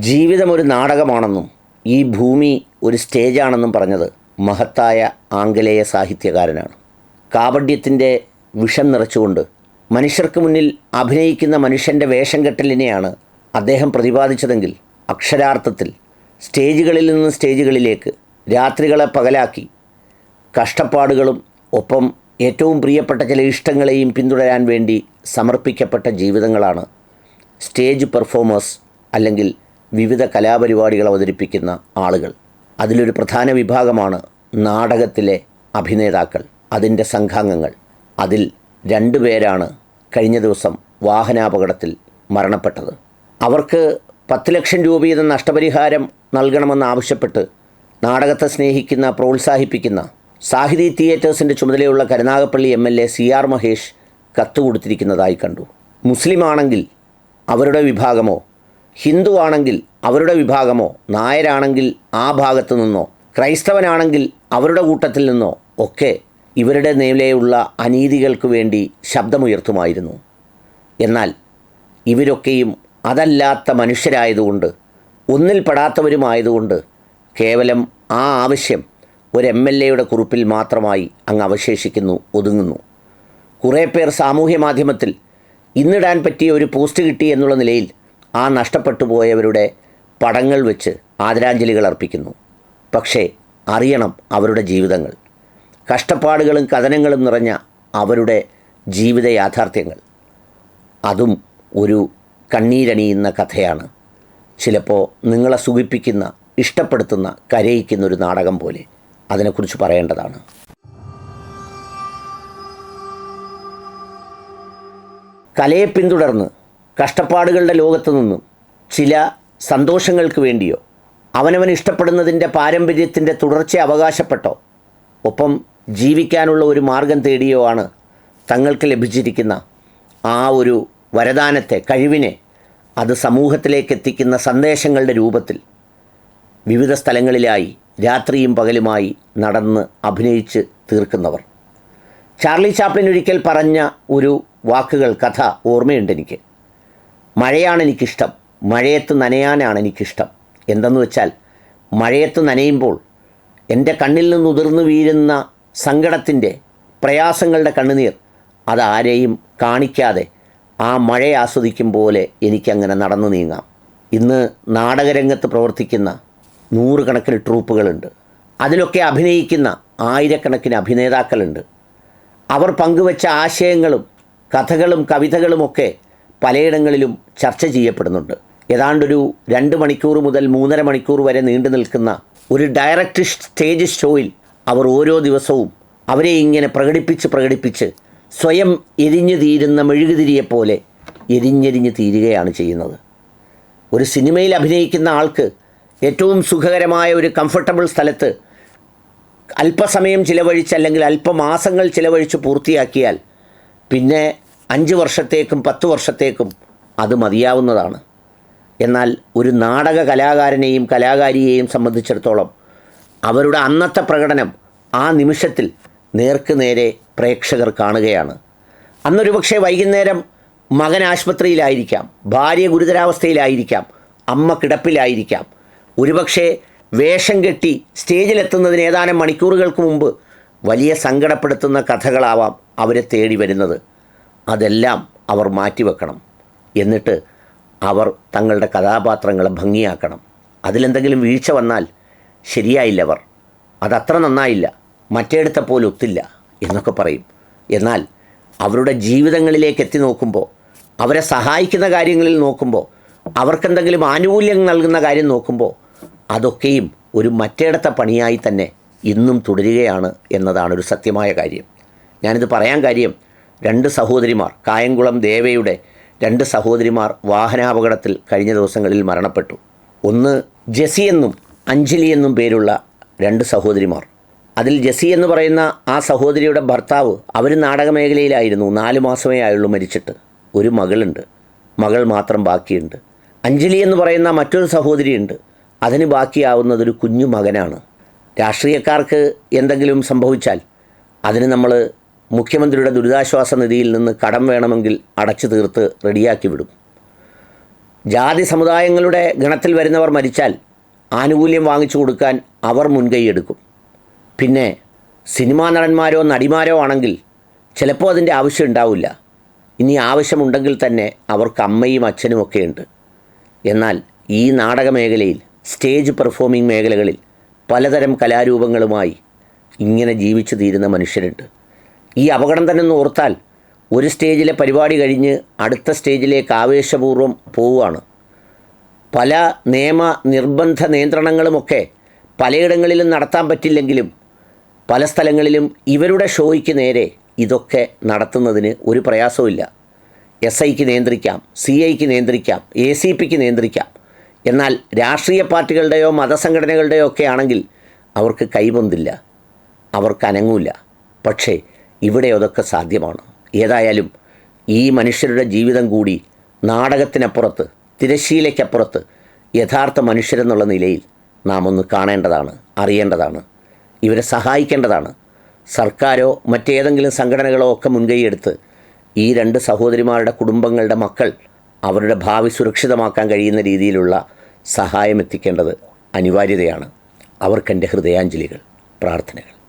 ജീവിതം ഒരു നാടകമാണെന്നും ഈ ഭൂമി ഒരു സ്റ്റേജാണെന്നും പറഞ്ഞത് മഹത്തായ ആംഗലേയ സാഹിത്യകാരനാണ്. കാപഡ്യത്തിന്റെ വിഷം നിറച്ചുകൊണ്ട് മനുഷ്യർക്ക് മുന്നിൽ അഭിനയിക്കുന്ന മനുഷ്യന്റെ വേഷം കെട്ടലിനെയാണ് അദ്ദേഹം പ്രതിപാദിച്ചതെങ്കിൽ അക്ഷരാർത്ഥത്തിൽ സ്റ്റേജുകളിൽ നിന്ന് സ്റ്റേജുകളിലേക്ക് രാത്രികളെ പകലാക്കി കഷ്ടപ്പാടുകളും ഒപ്പം ഏറ്റവും പ്രിയപ്പെട്ട ചില ഇഷ്ടങ്ങളെയും പിന്തുടരാൻ വേണ്ടി സമർപ്പിക്കപ്പെട്ട ജീവിതങ്ങളാണ് സ്റ്റേജ് പെർഫോമേഴ്സ് അല്ലെങ്കിൽ വിവിധ കലാപരിപാടികൾ അവതരിപ്പിക്കുന്ന ആളുകൾ. അതിലൊരു പ്രധാന വിഭാഗമാണ് നാടകത്തിലെ അഭിനേതാക്കൾ അതിന്റെ സംഘാംഗങ്ങൾ. അതിൽ രണ്ടു പേരാണ് കഴിഞ്ഞ ദിവസം വാഹനാപകടത്തിൽ മരണപ്പെട്ടത്. അവർക്ക് പത്ത് ലക്ഷം രൂപ വീതം നഷ്ടപരിഹാരം നൽകണമെന്നാവശ്യപ്പെട്ട് നാടകത്തെ സ്നേഹിക്കുന്ന പ്രോത്സാഹിപ്പിക്കുന്ന സാഹിതി തിയേറ്റേഴ്സിന്റെ ചുമതലയുള്ള Karunagappally M L A C R Mahesh കത്ത് കൊടുത്തിരിക്കുന്നതായി കണ്ടു. മുസ്ലിമാണെങ്കിൽ അവരുടെ വിഭാഗമോ ഹിന്ദു ആണെങ്കിൽ അവരുടെ വിഭാഗമോ നായരാണെങ്കിൽ ആ ഭാഗത്തു നിന്നോ ക്രൈസ്തവനാണെങ്കിൽ അവരുടെ കൂട്ടത്തിൽ നിന്നോ ഒക്കെ ഇവരുടെ നിലയുള്ള അനീതികൾക്ക് വേണ്ടി ശബ്ദമുയർത്തുമായിരുന്നു. എന്നാൽ ഇവരൊക്കെയും അതല്ലാത്ത മനുഷ്യരായതുകൊണ്ട് ഒന്നിൽ പെടാത്തവരുമായതുകൊണ്ട് കേവലം ആ ആവശ്യം ഒരു എം എൽ എയുടെ കുറിപ്പിൽ മാത്രമായി അങ്ങ് അവശേഷിക്കുന്നു ഒതുങ്ങുന്നു. കുറേ പേർ സാമൂഹ്യ മാധ്യമത്തിൽ ഇന്നിടാൻ പറ്റിയ ഒരു പോസ്റ്റ് കിട്ടി എന്നുള്ള നിലയിൽ ആ നഷ്ടപ്പെട്ടു പോയവരുടെ പടങ്ങൾ വെച്ച് ആദരാഞ്ജലികൾ അർപ്പിക്കുന്നു. പക്ഷേ അറിയണം അവരുടെ ജീവിതങ്ങൾ. കഷ്ടപ്പാടുകളും കഥനങ്ങളും നിറഞ്ഞ അവരുടെ ജീവിത യാഥാർത്ഥ്യങ്ങൾ. അതും ഒരു കണ്ണീരണിയുന്ന കഥയാണ്. ചിലപ്പോൾ നിങ്ങളെ സുഖിപ്പിക്കുന്ന ഇഷ്ടപ്പെടുത്തുന്ന കരയിക്കുന്ന ഒരു നാടകം പോലെ അതിനെക്കുറിച്ച് പറയേണ്ടതാണ്. കലയെ പിന്തുടർന്ന് കഷ്ടപ്പാടുകളുടെ ലോകത്ത് നിന്നും ചില സന്തോഷങ്ങൾക്ക് വേണ്ടിയോ അവനവൻ ഇഷ്ടപ്പെടുന്നതിന്റെ പാരമ്പര്യത്തിന്റെ തുടർച്ച അവകാശപ്പെട്ടോ ഒപ്പം ജീവിക്കാനുള്ള ഒരു മാർഗം തേടിയോ ആണ് തങ്ങൾക്ക് ലഭിച്ചിരിക്കുന്ന ആ ഒരു വരദാനത്തെ കഴിവിനെ അത് സമൂഹത്തിലേക്ക് എത്തിക്കുന്ന സന്ദേശങ്ങളുടെ രൂപത്തിൽ വിവിധ സ്ഥലങ്ങളിലായി രാത്രിയും പകലുമായി നടന്ന് അഭിനയിച്ച് തീർക്കുന്നവർ. ചാർലി ചാപ്ലിൻ ഒരിക്കൽ പറഞ്ഞ ഒരു വാക്കുകൾ കഥ ഓർമ്മയുണ്ട് എനിക്ക്. മഴയാണ് എനിക്കിഷ്ടം. മഴയത്ത് നനയാനാണ് എനിക്കിഷ്ടം. എന്തെന്ന് വെച്ചാൽ മഴയത്ത് നനയുമ്പോൾ എന്റെ കണ്ണിൽ നിന്ന് ഉതിർന്നു വീഴുന്ന സങ്കടത്തിന്റെ പ്രയാസങ്ങളുടെ കണ്ണുനീർ അതാരെയും കാണിക്കാതെ ആ മഴ ആസ്വദിക്കും പോലെ എനിക്കങ്ങനെ നടന്നു നീങ്ങാം. ഇന്ന് നാടകരംഗത്ത് പ്രവർത്തിക്കുന്ന നൂറുകണക്കിന് ട്രൂപ്പുകളുണ്ട്. അതിലൊക്കെ അഭിനയിക്കുന്ന ആയിരക്കണക്കിന് അഭിനേതാക്കളുണ്ട്. അവർ പങ്കുവച്ച ആശയങ്ങളും കഥകളും കവിതകളുമൊക്കെ പലയിടങ്ങളിലും ചർച്ച ചെയ്യപ്പെടുന്നുണ്ട്. ഏതാണ്ടൊരു രണ്ട് മണിക്കൂർ മുതൽ മൂന്നര മണിക്കൂർ വരെ നീണ്ടു നിൽക്കുന്ന ഒരു ഡയറക്റ്റ് സ്റ്റേജ് ഷോയിൽ അവർ ഓരോ ദിവസവും അവരെ ഇങ്ങനെ പ്രകടിപ്പിച്ച് പ്രകടിപ്പിച്ച് സ്വയം എരിഞ്ഞു തീരുന്ന മെഴുകുതിരിയെപ്പോലെ എരിഞ്ഞെരിഞ്ഞ് തീരുകയാണ് ചെയ്യുന്നത്. ഒരു സിനിമയിൽ അഭിനയിക്കുന്ന ആൾക്ക് ഏറ്റവും സുഖകരമായ ഒരു കംഫർട്ടബിൾ സ്ഥലത്ത് അല്പസമയം ചിലവഴിച്ച് അല്ലെങ്കിൽ അല്പമാസങ്ങൾ ചിലവഴിച്ച് പൂർത്തിയാക്കിയാൽ പിന്നെ അഞ്ച് വർഷത്തേക്കും പത്ത് വർഷത്തേക്കും അത് മതിയാവുന്നതാണ്. എന്നാൽ ഒരു നാടക കലാകാരനെയും കലാകാരിയെയും സംബന്ധിച്ചിടത്തോളം അവരുടെ അന്നത്തെ പ്രകടനം ആ നിമിഷത്തിൽ നേർക്ക് നേരെ പ്രേക്ഷകർ കാണുകയാണ്. അന്നൊരു പക്ഷേ വൈകുന്നേരം മകൻ ആശുപത്രിയിലായിരിക്കാം ഭാര്യ ഗുരുതരാവസ്ഥയിലായിരിക്കാം അമ്മ കിടപ്പിലായിരിക്കാം. ഒരുപക്ഷെ വേഷം കെട്ടി സ്റ്റേജിലെത്തുന്നതിന് ഏതാനും മണിക്കൂറുകൾക്ക് മുമ്പ് വലിയ സങ്കടപ്പെടുത്തുന്ന കഥകളാവാം അവരെ തേടി വരുന്നത്. അതെല്ലാം അവർ മാറ്റിവെക്കണം. എന്നിട്ട് അവർ തങ്ങളുടെ കഥാപാത്രങ്ങളെ ഭംഗിയാക്കണം. അതിലെന്തെങ്കിലും വീഴ്ച വന്നാൽ ശരിയായില്ല അവർ. അതത്ര നന്നായില്ല. മറ്റേടത്തെ പോലെ ഒത്തില്ല എന്നൊക്കെ പറയും. എന്നാൽ അവരുടെ ജീവിതങ്ങളിലേക്ക് എത്തി നോക്കുമ്പോൾ അവരെ സഹായിക്കുന്ന കാര്യങ്ങളിൽ നോക്കുമ്പോൾ അവർക്കെന്തെങ്കിലും ആനുകൂല്യം നൽകുന്ന കാര്യം നോക്കുമ്പോൾ അതൊക്കെയും ഒരു മറ്റേടത്തെ പണിയായി തന്നെ ഇന്നും തുടരുകയാണ് എന്നതാണ് ഒരു സത്യമായ കാര്യം. ഞാനിത് പറയാൻ കാര്യം രണ്ട് സഹോദരിമാർ കായംകുളം ദേവയുടെ രണ്ട് സഹോദരിമാർ വാഹനാപകടത്തിൽ കഴിഞ്ഞ ദിവസങ്ങളിൽ മരണപ്പെട്ടു. ഒന്ന് ജെസി എന്നും അഞ്ജലി എന്നും പേരുള്ള രണ്ട് സഹോദരിമാർ. അതിൽ ജെസി എന്ന് പറയുന്ന ആ സഹോദരിയുടെ ഭർത്താവ് അവർ നാടകമേഖലയിലായിരുന്നു നാല് മാസമേ ആയുള്ളൂ മരിച്ചിട്ട്. ഒരു മകളുണ്ട്. മകൾ മാത്രം ബാക്കിയുണ്ട്. അഞ്ജലി എന്ന് പറയുന്ന മറ്റൊരു സഹോദരിയുണ്ട്. അതിന് ബാക്കിയാവുന്നത് ഒരു കുഞ്ഞു മകനാണ്. രാഷ്ട്രീയക്കാർക്ക് എന്തെങ്കിലും സംഭവിച്ചാൽ അതിന് നമ്മൾ മുഖ്യമന്ത്രിയുടെ ദുരിതാശ്വാസ നിധിയിൽ നിന്ന് കടം വേണമെങ്കിൽ അടച്ചു തീർത്ത് റെഡിയാക്കി വിടും. ജാതി സമുദായങ്ങളുടെ ഗണത്തിൽ വരുന്നവർ മരിച്ചാൽ ആനുകൂല്യം വാങ്ങിച്ചു കൊടുക്കാൻ അവർ മുൻകൈയെടുക്കും പിന്നെ സിനിമാ നടന്മാരോ നടിമാരോ ആണെങ്കിൽ ചിലപ്പോൾ അതിന്റെ ആവശ്യം ഉണ്ടാവില്ല. ഇനി ആവശ്യമുണ്ടെങ്കിൽ തന്നെ അവർക്ക് അമ്മയും അച്ഛനും ഉണ്ട്. എന്നാൽ ഈ നാടക മേഖലയിൽ സ്റ്റേജ് പെർഫോമിംഗ് മേഖലകളിൽ പലതരം കലാരൂപങ്ങളുമായി ഇങ്ങനെ ജീവിച്ചു തീരുന്ന മനുഷ്യരുണ്ട്. ഈ അപകടം തന്നെ ഓർത്താൽ ഒരു സ്റ്റേജിലെ പരിപാടി കഴിഞ്ഞ് അടുത്ത സ്റ്റേജിലേക്ക് ആവേശപൂർവം പോവുകയാണ്. പല നിയമ നിർബന്ധ നിയന്ത്രണങ്ങളുമൊക്കെ പലയിടങ്ങളിലും നടത്താൻ പറ്റില്ലെങ്കിലും പല സ്ഥലങ്ങളിലും ഇവരുടെ ഷോയ്ക്ക് നേരെ ഇതൊക്കെ നടത്തുന്നതിന് ഒരു പ്രയാസവുമില്ല. എസ് ഐക്ക് നിയന്ത്രിക്കാം സി ഐക്ക് നിയന്ത്രിക്കാം എ സി പിക്ക് നിയന്ത്രിക്കാം. എന്നാൽ രാഷ്ട്രീയ പാർട്ടികളുടെയോ മതസംഘടനകളുടെയോ ഒക്കെ ആണെങ്കിൽ അവർക്ക് കൈപൊന്തില്ല. അവർക്ക് അനങ്ങൂല. പക്ഷേ ഇവിടെ അതൊക്കെ സാധ്യമാണ്. ഏതായാലും ഈ മനുഷ്യരുടെ ജീവിതം കൂടി നാടകത്തിനപ്പുറത്ത് തിരശ്ശീലയ്ക്കപ്പുറത്ത് യഥാർത്ഥ മനുഷ്യരെന്നുള്ള നിലയിൽ നാം ഒന്ന് കാണേണ്ടതാണ് അറിയേണ്ടതാണ് ഇവരെ സഹായിക്കേണ്ടതാണ്. സർക്കാരോ മറ്റേതെങ്കിലും സംഘടനകളോ ഒക്കെ മുൻകൈയെടുത്ത് ഈ രണ്ട് സഹോദരിമാരുടെ കുടുംബങ്ങളുടെ മക്കൾ അവരുടെ ഭാവി സുരക്ഷിതമാക്കാൻ കഴിയുന്ന രീതിയിലുള്ള സഹായം എത്തിക്കേണ്ടത് അനിവാര്യതയാണ്. അവർക്കെന്റെ ഹൃദയാഞ്ജലികൾ പ്രാർത്ഥനകൾ.